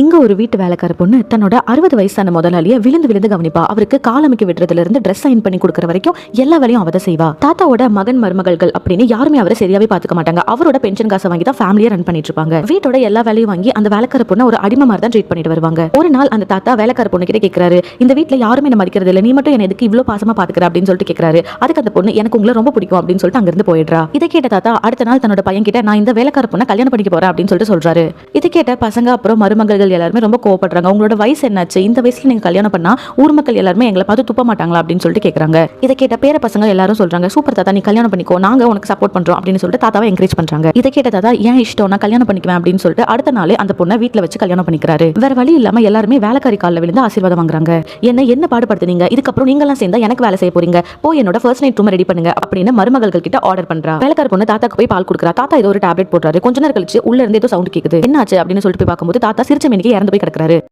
இங்க ஒரு வீட்டு வேலைக்கார பொண்ணு தன்னோட அறுபது வயசான முதலாளிய விழுந்து விழுந்து கவனிப்பா. அவருக்கு காலமைக்கு விடுறதுல இருந்து ட்ரெஸ் சைன் பண்ணி கொடுக்கற வரைக்கும் எல்லா வேலையும் அவத செய்வா. தாத்தாவோட மகன் மருமகள்கள் அப்படின்னு யாருமே அவரை சரியாவே பாத்துக்க மாட்டாங்க. அவரோட பென்ஷன் காசை வாங்கி தான் ஃபேமிலியை ரன் பண்ணிட்டு இருப்பாங்க வீட்டோட எல்லா வேலையும் வாங்கி அந்த வேலைக்கார பொண்ணை ஒரு அடிமை மாதிரி தான் ட்ரீட் பண்ணிட்டு வருவாங்க. ஒரு நாள் அந்த தாத்தா வேலைக்கார பொண்ணு கிட்ட கேக்குறாரு இந்த வீட்ல யாருமே என்ன மதிக்கிறது இல்ல. நீ மட்டும் என்ன எதுக்கு இவ்ளோ பாசமா பாத்துக்கிற அப்படின்னு சொல்லிட்டு கேக்குறாரு. அதுக்கு அந்த பொண்ணு எனக்கு உங்களை ரொம்ப பிடிக்கும். அப்படின்னு சொல்லிட்டு அங்கிருந்து போயிடுறா. இதை கேட்ட தாத்தா அடுத்த நாள் தன்னோட பையன் கிட்ட நான் இந்த வேலைக்கார பொண்ணை கல்யாணம் பண்ணிக்க போறேன். அப்படின்னு சொல்லிட்டு சொல்றாரு. இதை கேட்ட பசங்க அப்புறம் மருமகள்கள் எல்லாருமே ரொம்ப கோவப்படுறாங்க. உங்களோட வயசு என்னாச்சு? இந்த வயசுல நீங்க கல்யாணம் பண்ணா ஊர் மக்கள் எல்லாருமே எங்களை பார்த்து துப்ப மாட்டாங்களா அப்படின்னு சொல்லிட்டு கேக்குறாங்க. இதை கேட்ட பேர பசங்க எல்லாரும் சொல்றாங்க சூப்பர் தாத்தா நீ கல்யாணம் பண்ணிக்கோ. நாங்க உனக்கு சப்போர்ட் பண்றோம். அப்படின்னு சொல்லிட்டு தாத்தாவை என்கரேஜ் பண்றாங்க. இதை கேட்ட தாத்தா ஏன் இஷ்டம்? நான் கல்யாணம் பண்ணிக்குவேன். அப்படின்னு சொல்லிட்டு அடுத்த நாளே அந்த பொண்ணை வீட்டுல வச்சு கல்யாணம் பண்ணிக்கிறாரு. வேற வழி இல்லாம எல்லாருமே வேலைக்காரி காலில் விழுந்து ஆசீர்வாதம் வாங்குறாங்க. என்ன என்ன பாடுபடுத்துனீங்க? இதுக்கப்புறம் நீங்க எல்லாம் சேர்ந்தா எனக்கு வேலை செய்ய போறீங்க. போய் என்னோட ஃபர்ஸ்ட் நைட் ரூம் ரெடி பண்ணுங்க. அப்படின்னு மருமகள் கிட்ட ஆர்டர் பண்றா. வேலைக்கார பொண்ணு தாத்தாக்கு போய் பால் கொடுக்குறா. தாத்தா ஏதோ ஒரு டேப்லெட் போடுறாரு. கொஞ்ச நேரம் கழிச்சு உள்ள இருந்து ஏதோ சவுண்ட் கேக்குது. என்னாச்சு? அப்படின்னு சொல்லிட்டு போய் பார்க்கும்போது தாத்தா சிரிச்ச மேனிக்கு இறந்து போய் கிடக்குறாரு.